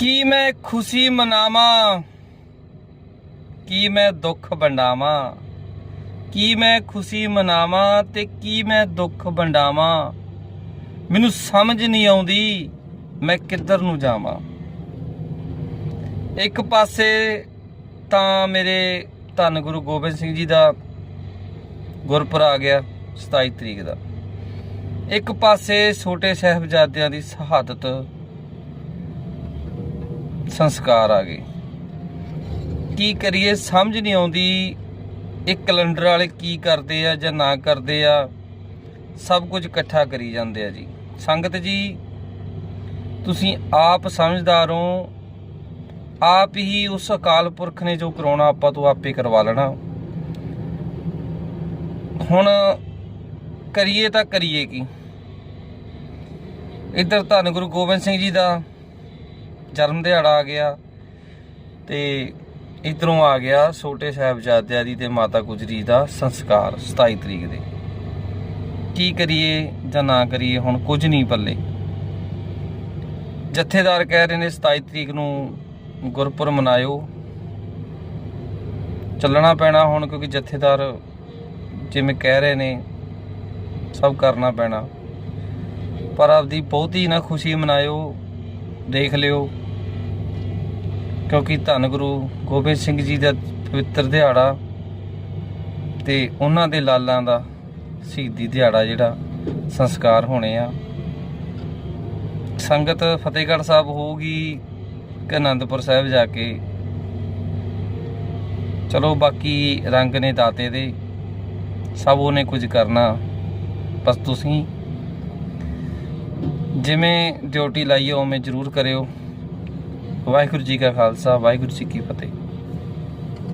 ਕੀ ਮੈਂ ਖੁਸ਼ੀ ਮਨਾਵਾਂ? ਕੀ ਮੈਂ ਦੁੱਖ ਵੰਡਾਵਾਂ? ਕੀ ਮੈਂ ਖੁਸ਼ੀ ਮਨਾਵਾਂ ਤੇ ਕੀ ਮੈਂ ਦੁੱਖ ਵੰਡਾਵਾਂ? ਮੈਨੂੰ ਸਮਝ ਨਹੀਂ ਆਉਂਦੀ ਮੈਂ ਕਿੱਧਰ ਨੂੰ ਜਾਵਾਂ। ਇੱਕ ਪਾਸੇ ਤਾਂ ਮੇਰੇ ਧੰਨ ਗੁਰੂ ਗੋਬਿੰਦ ਸਿੰਘ ਜੀ ਦਾ ਗੁਰਪੁਰ ਆ ਗਿਆ 27 ਤਰੀਕ ਦਾ। ਇੱਕ ਪਾਸੇ ਛੋਟੇ ਸਾਹਿਬਜ਼ਾਦਿਆਂ ਦੀ ਸ਼ਹਾਦਤ ਸੰਸਕਾਰ ਆ ਗਏ। ਕੀ ਕਰੀਏ, ਸਮਝ ਨਹੀਂ ਆਉਂਦੀ ਇਹ ਕੈਲੰਡਰ ਵਾਲੇ ਕੀ ਕਰਦੇ ਆ ਜਾਂ ਨਾ ਕਰਦੇ ਆ। ਸਭ ਕੁਝ ਇਕੱਠਾ ਕਰੀ ਜਾਂਦੇ ਆ ਜੀ। ਸੰਗਤ ਜੀ, ਤੁਸੀਂ ਆਪ ਸਮਝਦਾਰ ਹੋ। ਆਪ ਹੀ ਉਸ ਅਕਾਲ ਪੁਰਖ ਨੇ ਜੋ ਕਰਾਉਣਾ ਆਪਾਂ ਤੋਂ ਆਪੇ ਕਰਵਾ ਲੈਣਾ। ਹੁਣ ਕਰੀਏ ਤਾਂ ਕਰੀਏ ਕੀ। ਇੱਧਰ ਧੰਨ ਗੁਰੂ ਗੋਬਿੰਦ ਸਿੰਘ ਜੀ ਦਾ ਜਨਮ ਦਿਹਾੜਾ ਆ ਗਿਆ ਤੇ ਇਧਰੋਂ ਆ ਗਿਆ ਛੋਟੇ ਸਾਹਿਬਜ਼ਾਦਿਆਂ ਦੀ ਤੇ ਮਾਤਾ ਗੁਜਰੀ ਦਾ ਸੰਸਕਾਰ 27 ਤਰੀਕ ਦੇ। ਕੀ ਕਰੀਏ ਜਾਂ ਨਾ ਕਰੀਏ ਹੁਣ ਕੁਝ ਨਹੀਂ ਪੱਲੇ। ਜਥੇਦਾਰ ਕਹਿ ਰਹੇ ਨੇ 27 ਤਰੀਕ ਨੂੰ ਗੁਰਪੁਰ ਮਨਾਇਓ। ਚੱਲਣਾ ਪੈਣਾ ਹੁਣ ਕਿਉਂਕਿ ਜਥੇਦਾਰ ਜਿਵੇਂ ਕਹਿ ਰਹੇ ਨੇ, ਸਭ ਕਰਨਾ ਪੈਣਾ। ਪਰ ਆਪਦੀ ਬਹੁਤੀ ਨਾ ਖੁਸ਼ੀ ਮਨਾਇਓ ਦੇਖ ਲਿਓ। ਕਿਉਂਕਿ ਧੰਨ ਗੁਰੂ ਗੋਬਿੰਦ ਸਿੰਘ ਜੀ ਦਾ ਪਵਿੱਤਰ ਦਿਹਾੜਾ ਤੇ ਉਹਨਾਂ ਦੇ ਲਾਲਾਂ ਦਾ ਸ਼ਹੀਦੀ ਦਿਹਾੜਾ ਜਿਹੜਾ ਸੰਸਕਾਰ ਹੋਣੇ ਆ। ਸੰਗਤ ਫਤਿਹਗੜ੍ਹ ਸਾਹਿਬ ਹੋਊਗੀ ਕਿ ਆਨੰਦਪੁਰ ਸਾਹਿਬ ਜਾ ਕੇ? ਚਲੋ ਬਾਕੀ ਰੰਗ ਨੇ ਦਾਤੇ ਦੇ। ਸਭ ਉਹਨੇ ਕੁਝ ਕਰਨਾ। ਬਸ ਤੁਸੀਂ ਜਿਵੇਂ ਡਿਊਟੀ ਲਾਈ ਹੈ ਉਵੇਂ ਜ਼ਰੂਰ ਕਰਿਓ। ਵਾਹਿਗੁਰੂ ਜੀ ਕਾ ਖਾਲਸਾ, ਵਾਹਿਗੁਰੂ ਜੀ ਕੀ ਫਤਿਹ।